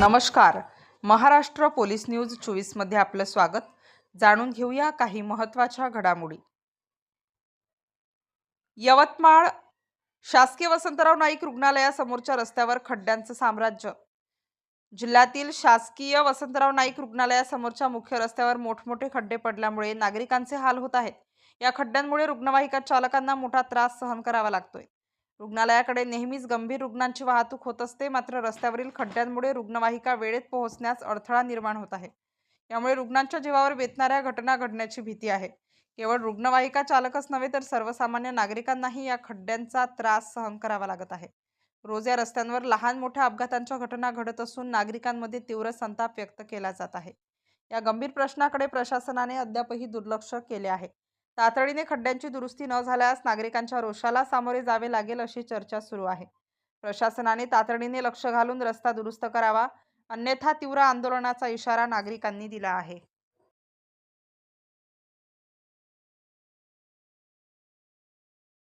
नमस्कार. Maharashtra police news चोवीसमध्ये आपलं स्वागत. जाणून घेऊया काही महत्त्वाच्या घडामोडी. यवतमाळ शासकीय वसंतराव नाईक रुग्णालयासमोरच्या रस्त्यावर खड्ड्यांचं साम्राज्य. जिल्ह्यातील शासकीय वसंतराव नाईक रुग्णालयासमोरच्या मुख्य रस्त्यावर मोठमोठे खड्डे पडल्यामुळे नागरिकांचे हाल होत आहेत. या खड्ड्यांमुळे रुग्णवाहिका चालकांना मोठा त्रास सहन करावा लागतोय. रुग्णालयाकडे नेहमीच गंभीर रुग्णांची वाहतूक होत असते मात्र रस्त्यावरील खड्ड्यांमुळे रुग्णवाहिका वेळेत पोहोचण्यास अडथळा निर्माण होत आहे. यामुळे रुग्णांच्या जीवावर बेतणाऱ्या घटना घडण्याची भीती आहे. केवळ रुग्णवाहिका चालकच नव्हे तर सर्वसामान्य नागरिकांनाही या खड्ड्यांचा त्रास सहन करावा लागत आहे. रोज या रस्त्यांवर लहान मोठ्या अपघातांच्या घटना घडत असून नागरिकांमध्ये तीव्र संताप व्यक्त केला जात आहे. या गंभीर प्रश्नाकडे प्रशासनाने अद्यापही दुर्लक्ष केले आहे. तातडीने खड्ड्यांची दुरुस्ती न झाल्यास नागरिकांच्या रोषाला सामोरे जावे लागेल अशी चर्चा सुरू आहे. प्रशासनाने तातडीने लक्ष घालून रस्ता दुरुस्त करावा अन्यथा तीव्र आंदोलनाचा इशारा नागरिकांनी दिला आहे.